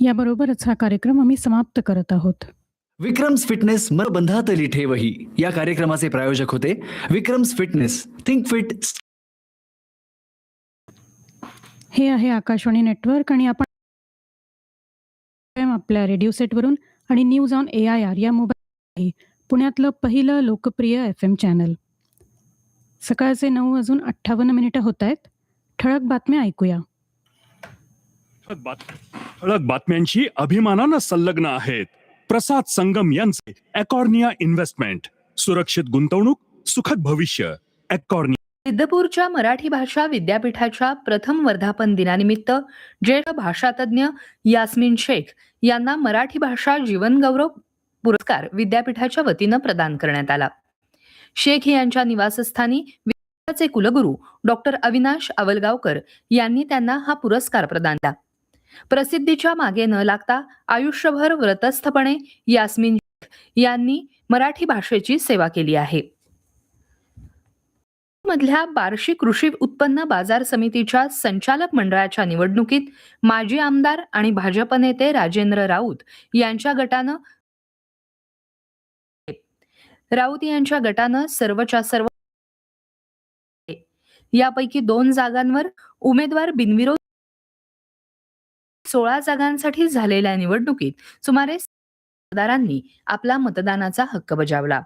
याबरोबरच हा कार्यक्रम आम्ही समाप्त करत आहोत. विक्रम्स फिटनेस मनबंधातली ठेवही. या कार्यक्रमाचे प्रायोजक होते विक्रम्स फिटनेस. थिंक फिट हे आहे आकाशवाणी नेटवर्क आणि आपण आपल्या रेडिओ सेटवरून आणि news on A I R या मोबाईल पुण्यातलं पहिलं लोकप्रिय एफ एम चॅनल. सकाळचे नऊ वाजून अठ्ठावन्न मिनिटं होत आहेत. ठळक बातम्या ऐकूया. ठळक बातम्यांशी अभिमानानं संलग्न आहेत. प्रसाद संगम यांचे अकॉर्निया इन्व्हेस्टमेंट. सुरक्षित गुंतवणूक सुखद भविष्य. अकॉर्निया सिद्धपूरच्या मराठी भाषा विद्यापीठाच्या प्रथम वर्धापन दिनानिमित्त ज्येष्ठ भाषातज्ञ यास्मिन शेख यांना मराठी भाषा जीवनगौरव पुरस्कार विद्यापीठाच्या वतीनं प्रदान करण्यात आला. शेख यांच्या निवासस्थानी विद्यापीठाचे कुलगुरू डॉक्टर अविनाश आवलगावकर यांनी त्यांना हा पुरस्कार प्रदान केला. प्रसिद्धीच्या मागे न लागता आयुष्यभर व्रतस्थपणे यास्मिन यांनी मराठी भाषेची सेवा केली आहे. मधल्या बार्शी कृषी उत्पन्न बाजार समितीच्या संचालक मंडळाच्या निवडणुकीत माजी आमदार आणि भाजप नेते राजेंद्र राऊत यांच्या गटानं राऊत यांच्या गटानं सर्वच्या सर्व यापैकी दोन जागांवर उमेदवार बिनविरोध सोळा जागांसाठी झालेल्या निवडणुकीत सुमारे मतदारांनी आपला मतदानाचा हक्क बजावला.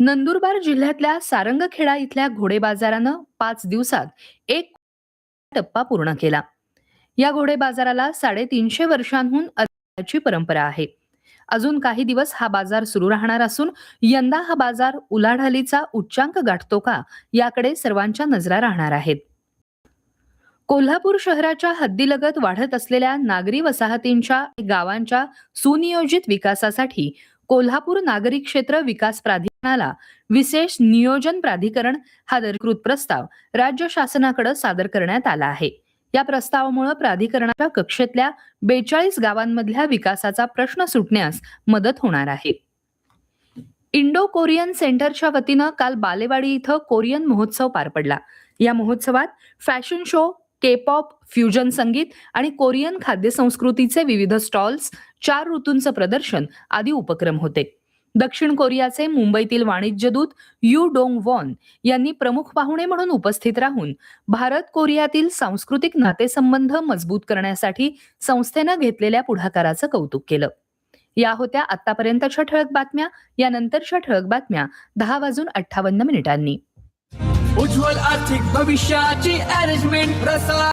नंदुरबार जिल्ह्यातल्या सारंगखेडा इथल्या घोडे बाजारानं पाच दिवसात एक टप्पा पूर्ण केला. या घोडे बाजाराला साडेतीनशे वर्षांहून अधिकची परंपरा आहे. अजून काही दिवस हा बाजार सुरू राहणार असून यंदा हा बाजार उलाढालीचा उच्चांक गाठतो का याकडे सर्वांच्या नजरा राहणार आहेत. कोल्हापूर शहराच्या हद्दीलगत वाढत असलेल्या नागरी वसाहतींच्या गावांच्या सुनियोजित विकासासाठी कोल्हापूर नागरी क्षेत्र विकास प्राधिकरणाला विशेष नियोजन प्राधिकरण हा दरकृत प्रस्ताव राज्य शासनाकडे सादर करण्यात आला आहे. या प्रस्तावामुळे प्राधिकरणाच्या कक्षेतल्या बेचाळीस गावांमधल्या विकासाचा प्रश्न सुटण्यास मदत होणार आहे. इंडो कोरियन सेंटरच्या वतीनं काल बालेवाडी इथं कोरियन महोत्सव पार पडला. या महोत्सवात fashion show K pop fusion संगीत आणि कोरियन खाद्यसंस्कृतीचे विविध स्टॉल्स चार ऋतूंचं प्रदर्शन आदी उपक्रम होते. दक्षिण कोरियाचे मुंबईतील वाणिज्यदूत यू डोंग वॉन यांनी प्रमुख पाहुणे म्हणून उपस्थित राहून भारत कोरियातील सांस्कृतिक नातेसंबंध मजबूत करण्यासाठी संस्थेनं घेतलेल्या पुढाकाराचं कौतुक केलं. या होत्या आतापर्यंतच्या ठळक बातम्या. यानंतरच्या ठळक बातम्या दहा वाजून अठ्ठावन्न मिनिटांनी. उज्ज्वल आर्थिक भविष्याची अरेंजमेंट प्रसार